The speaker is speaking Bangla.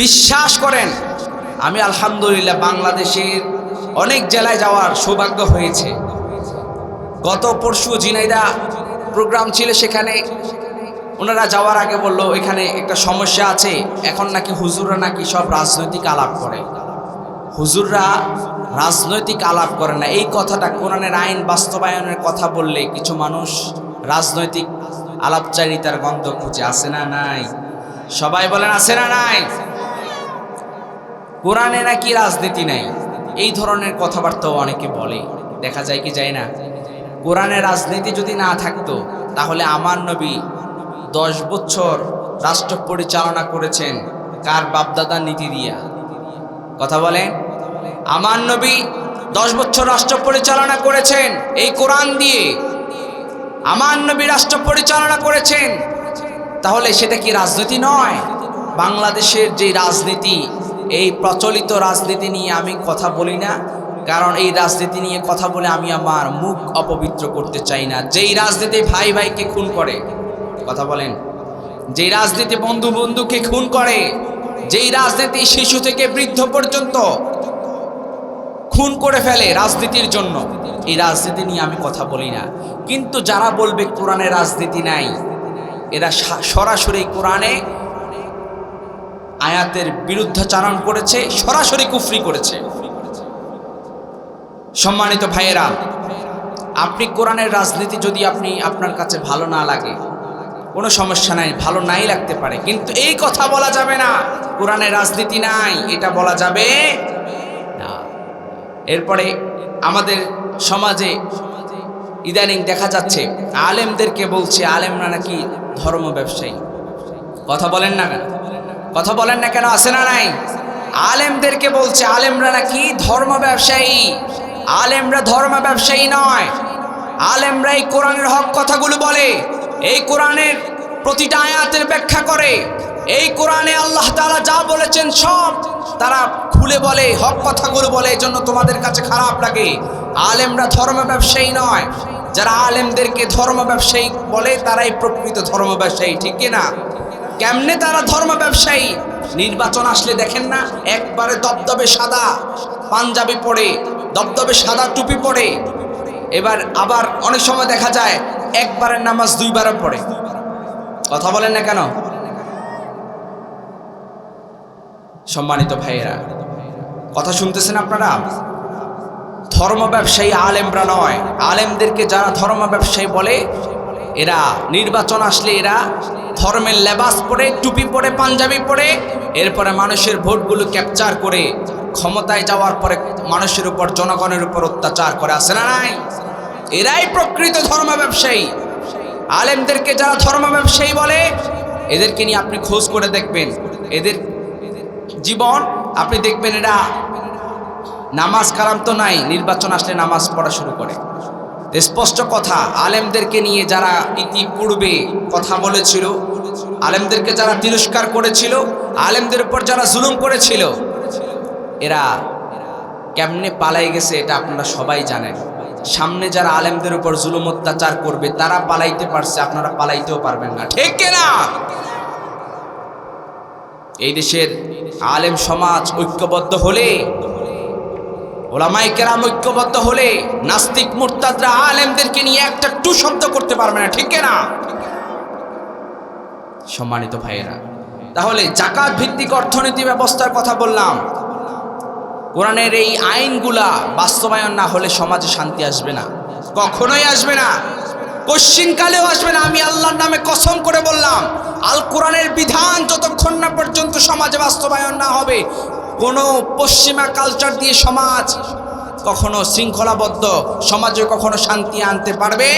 বিশ্বাস করেন, আমি আলহামদুলিল্লাহ বাংলাদেশের অনেক জেলায় যাওয়ার সৌভাগ্য হয়েছে। গত পরশু জিনাইদা প্রোগ্রাম ছিল সেখানে ওনারা যাওয়ার আগে বলল, এখানে একটা সমস্যা আছে, এখন নাকি হুজুররা নাকি সব রাজনৈতিক আলাপ করে। হুজুররা রাজনৈতিক আলাপ করে না, এই কথাটা কোরআনের আইন বাস্তবায়নের কথা বললে কিছু মানুষ রাজনৈতিক আলাপচারিতার গন্ধ খুঁজে আসে না নাই? সবাই বলেন, আছে না নাই? কোরআনে নাকি রাজনীতি নাই? এই ধরনের কথাবার্তাও অনেকে বলে। দেখা যায় কি যায় না? কোরআনে রাজনীতি যদি না থাকতো, তাহলে আমার নবী দশ বছর রাষ্ট্র পরিচালনা করেছেন কার বাপদাদার নীতি দিয়া? কথা বলেন? আমার নবী দশ বছর রাষ্ট্র পরিচালনা করেছেন এই কোরআন দিয়ে। আমার নবী রাষ্ট্র পরিচালনা করেছেন। তাহলে সেটা কি রাজনীতি নয়? বাংলাদেশের যে রাজনীতি এই প্রচলিত রাজনীতি নিয়ে আমি কথা বলি না, কারণ এই রাজনীতি নিয়ে কথা বলে আমি আমার মুখ অপবিত্র করতে চাই না। যেই রাজনীতি ভাই ভাইকে খুন করে, কথা বলেন, যেই রাজনীতি বন্ধু বন্ধুকে খুন করে, যেই রাজনীতি শিশু থেকে বৃদ্ধ পর্যন্ত খুন করে ফেলে রাজনীতির জন্য, এই রাজনীতি নিয়ে আমি কথা বলি না। কিন্তু যারা বলবে কোরআনে রাজনীতি নাই, এরা সরাসরি কোরআনে আয়াতের বিরুদ্ধাচারণ করেছে, সরাসরি কুফরি করেছে। সম্মানিত ভাইয়েরা, আপনি কোরআনের রাজনীতি যদি আপনি আপনার কাছে ভালো না লাগে, কোনো সমস্যা নাই, ভালো নাই লাগতে পারে। কিন্তু এই কথা বলা যাবে না, কোরআনের রাজনীতি নাই, এটা বলা যাবে না। এরপরে আমাদের সমাজে ইদানিং দেখা যাচ্ছে, আলেমদেরকে বলছে, আলেমরা নাকি ধর্ম ব্যবসায়ী। কথা বলেন না কেন? কথা বলেন না কেন আসে না নাই? আলেমদেরকে বলছে, আলেমরা নাকি ধর্ম ব্যবসায়ী। আলেমরা ধর্ম ব্যবসায়ী নয়। আলেমরা এই কোরআনের হক কথাগুলো বলে, এই কোরআনের প্রতিটা আয়াতের ব্যাখ্যা করে। এই কোরআনে আল্লাহ তাআলা যা বলেছেন সব তারা খুলে বলে, হক কথাগুলো বলে এই জন্য তোমাদের কাছে খারাপ লাগে। আলেমরা ধর্ম ব্যবসায়ী নয়। যারা আলেমদেরকে ধর্ম ব্যবসায়ী বলে, তারাই প্রকৃত ধর্ম ব্যবসায়ী, ঠিক কিনা কেমনে তারা ধর্ম ব্যবসায়ী? নির্বাচন আসলে দেখেন না, একবারে দবদবে সাদা, পাঞ্জাবি পরে দবদবে সাদা টুপি পরে। এবার আবার অনেক সময় দেখা যায়, একবারের নামাজ দুইবারও পড়ে। কথা বলেন না কেন? সম্মানিত ভাইয়েরা, কথা শুনতেছেন আপনারা? ধর্ম ব্যবসায়ী আলেমরা নয়। আলেমদেরকে যারা ধর্ম ব্যবসায়ী বলে, এরা নির্বাচন আসলে এরা ধর্মের লেবাস পরে, টুপি পরে, পাঞ্জাবি পরে, এরপরে মানুষের ভোটগুলো ক্যাপচার করে, ক্ষমতায় যাওয়ার পরে মানুষের উপর, জনগণের উপর অত্যাচার করে আসে না নাই? এরাই প্রকৃত ধর্ম ব্যবসায়ী। আলেমদেরকে যারা ধর্ম ব্যবসায়ী বলে, এদেরকে নিয়ে আপনি খোঁজ করে দেখবেন। এদের জীবন, আপনি দেখবেন এরা নামাজ কালাম তো নাই, নির্বাচন আসলে নামাজ পড়া শুরু করে। স্পষ্ট কথা, আলেমদেরকে নিয়ে যারা ইতিপূর্বে কথা বলেছিল, আলেমদেরকে যারা তিরস্কার করেছিল, আলেমদের উপর যারা জুলুম করেছিল, এরা কেমনে পালাই গেছে এটা আপনারা সবাই জানেন। সামনে যারা আলেমদের উপর জুলুম অত্যাচার করবে, তারা পালাইতে পারছে, আপনারা পালাইতেও পারবেন না। ঠিক না? এই দেশের আলেম সমাজ ঐক্যবদ্ধ হলে ওলামাই কেরাম ঐক্যবদ্ধ হলে নাস্তিক, মুরতাদরা, আলেমদেরকে নিয়ে একটা টু শব্দ করতে পারবে না, ঠিক না? সম্মানিত ভাইয়েরা, তাহলে জাকাত ভিত্তিক অর্থনীতি ব্যবস্থার কথা বললাম। কোরআনের এই আইনগুলা বাস্তবায়ন না হলে সমাজে শান্তি আসবে না। কখনোই আসবে না। কশ্চিনকালেও আসবে না। আমি আল্লাহর নামে কসম করে বললাম আল কোরআনের বিধান যতক্ষণ না পর্যন্ত সমাজে বাস্তবায়ন না হবে কোনো পশ্চিমা কালচার দিয়ে সমাজ কখনো শৃঙ্খলাবদ্ধ সমাজে কখনো শান্তি আনতে পারবে?